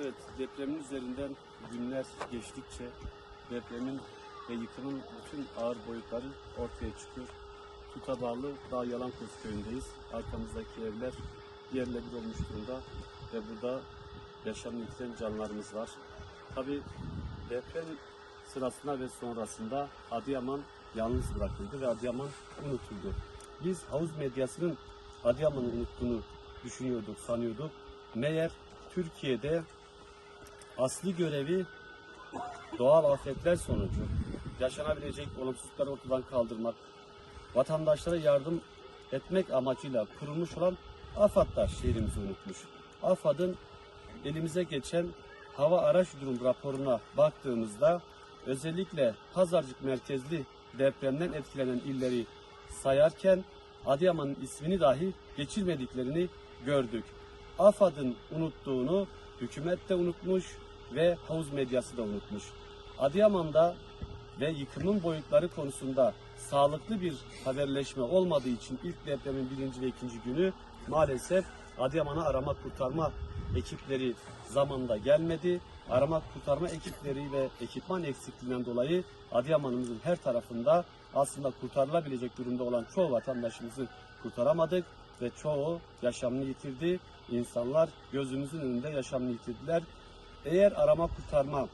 Evet, depremin üzerinden günler geçtikçe depremin ve yıkımın bütün ağır boyutları ortaya çıkıyor. Tuta bağlı Dağ Yalankoz köyündeyiz. Arkamızdaki evler yerle bir olmuş durumda ve burada yaşamını yitiren canlarımız var. Tabi deprem sırasında ve sonrasında Adıyaman yalnız bırakıldı ve Adıyaman unutuldu. Biz havuz medyasının Adıyaman'ı unuttuğunu düşünüyorduk, sanıyorduk. Meğer Türkiye'de asli görevi doğal afetler sonucu yaşanabilecek olumsuzlukları ortadan kaldırmak, vatandaşlara yardım etmek amacıyla kurulmuş olan AFAD'lar şehrimizi unutmuş. AFAD'ın elimize geçen hava araç durum raporuna baktığımızda özellikle Pazarcık merkezli depremden etkilenen illeri sayarken Adıyaman'ın ismini dahi geçirmediklerini gördük. AFAD'ın unuttuğunu hükümet de unutmuş ve havuz medyası da unutmuş. Adıyaman'da ve yıkımın boyutları konusunda sağlıklı bir haberleşme olmadığı için ilk depremin birinci ve ikinci günü maalesef Adıyaman'a arama kurtarma ekipleri zamanında gelmedi. Arama kurtarma ekipleri ve ekipman eksikliğinden dolayı Adıyaman'ımızın her tarafında aslında kurtarılabilecek durumda olan çoğu vatandaşımızı kurtaramadık ve çoğu yaşamını yitirdi. İnsanlar gözümüzün önünde yaşamını yitirdiler. Eğer arama kurtarma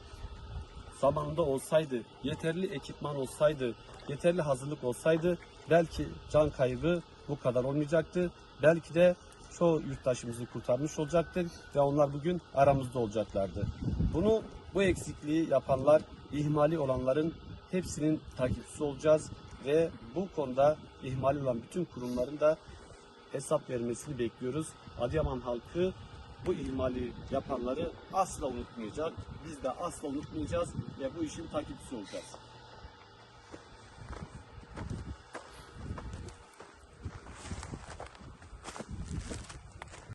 zamanında olsaydı, yeterli ekipman olsaydı, yeterli hazırlık olsaydı belki can kaybı bu kadar olmayacaktı. Belki de çoğu yurttaşımızı kurtarmış olacaktık ve onlar bugün aramızda olacaklardı. Bunu bu eksikliği yapanlar, ihmali olanların hepsinin takipçisi olacağız ve bu konuda ihmali olan bütün kurumların da hesap vermesini bekliyoruz. Adıyaman halkı bu ihmali yapanları asla unutmayacak. Biz de asla unutmayacağız ve bu işin takipçisi olacağız.